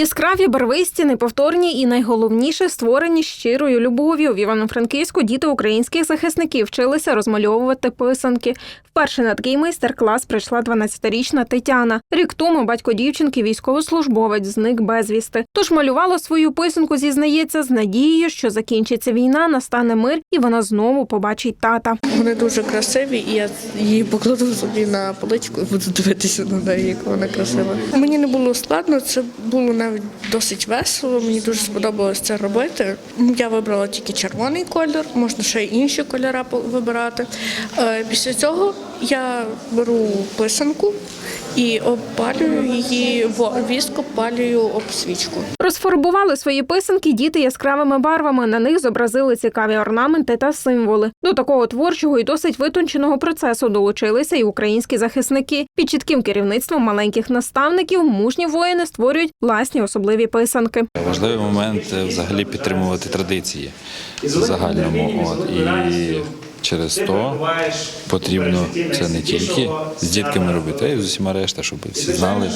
Яскраві, барвисті, неповторні і найголовніше створені щирою любов'ю. В Івано-Франківську діти українських захисників вчилися розмальовувати писанки. Вперше на такий майстер-клас прийшла 12-річна Тетяна. Рік тому батько дівчинки, військовослужбовець, зник безвісти. Тож малювала свою писанку, зізнається, з надією, що закінчиться війна, настане мир, і вона знову побачить тата. Вони дуже красиві, і я її покладу собі на поличку буду дивитися на неї, як вона красива. Мені не було складно, це було досить весело. Мені дуже сподобалось це робити. Я вибрала тільки червоний колір, можна ще й інші кольори вибирати. Е, Після цього я беру писанку і обпалюю її в віск, обпалюю об свічку. Розфарбували свої писанки діти яскравими барвами. На них зобразили цікаві орнаменти та символи. До такого творчого і досить витонченого процесу долучилися і українські захисники. Під чітким керівництвом маленьких наставників мужні воїни створюють власні особливі писанки. Важливий момент е, взагалі підтримувати традиції в загальному. От і через то потрібно це не тільки з дітками робити, а й з усіма решта, щоб всі знали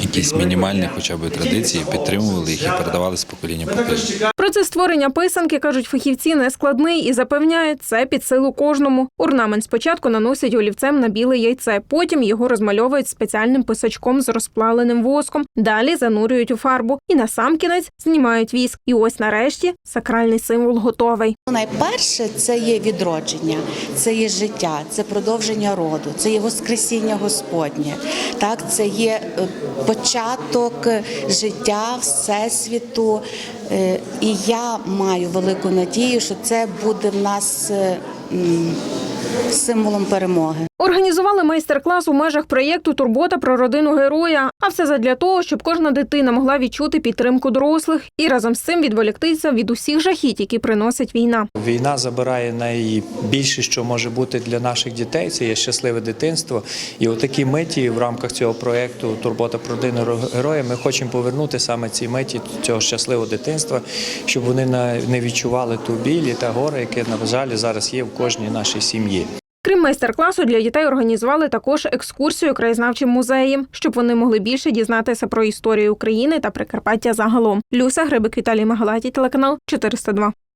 якісь мінімальні, хоча б традиції, підтримували їх і передавали з покоління покоління. Процес створення писанки, кажуть фахівці, не складний і запевняють, це під силу кожному. Орнамент спочатку наносять олівцем на біле яйце, потім його розмальовують спеціальним писачком з розплавленим воском. Далі занурюють у фарбу і насамкінець знімають віск. І ось нарешті сакральний символ готовий. Найперше це є відродження, це є життя, це продовження роду, це є воскресіння Господнє. Так, це є е, початок життя всесвіту. Е, І я маю велику надію, що це буде в нас е, символом перемоги. Організували майстер-клас у межах проєкту Турбота про родину героя. А все задля того, щоб кожна дитина могла відчути підтримку дорослих і разом з цим відволіктися від усіх жахіть, які приносить війна. Війна забирає найбільше, що може бути для наших дітей. Це є щасливе дитинство. І у такі миті в рамках цього проєкту Турбота про родину героя ми хочемо повернути саме ці миті цього щасливого дитинства, щоб вони не відчували ту біль і та горе, яке на жаль зараз є в кожній нашій сім'ї. Крім майстер-класу, для дітей організували також екскурсію краєзнавчим музеєм, щоб вони могли більше дізнатися про історію України та Прикарпаття загалом. Люся Грибик Віталій Магалаті, телеканал 402.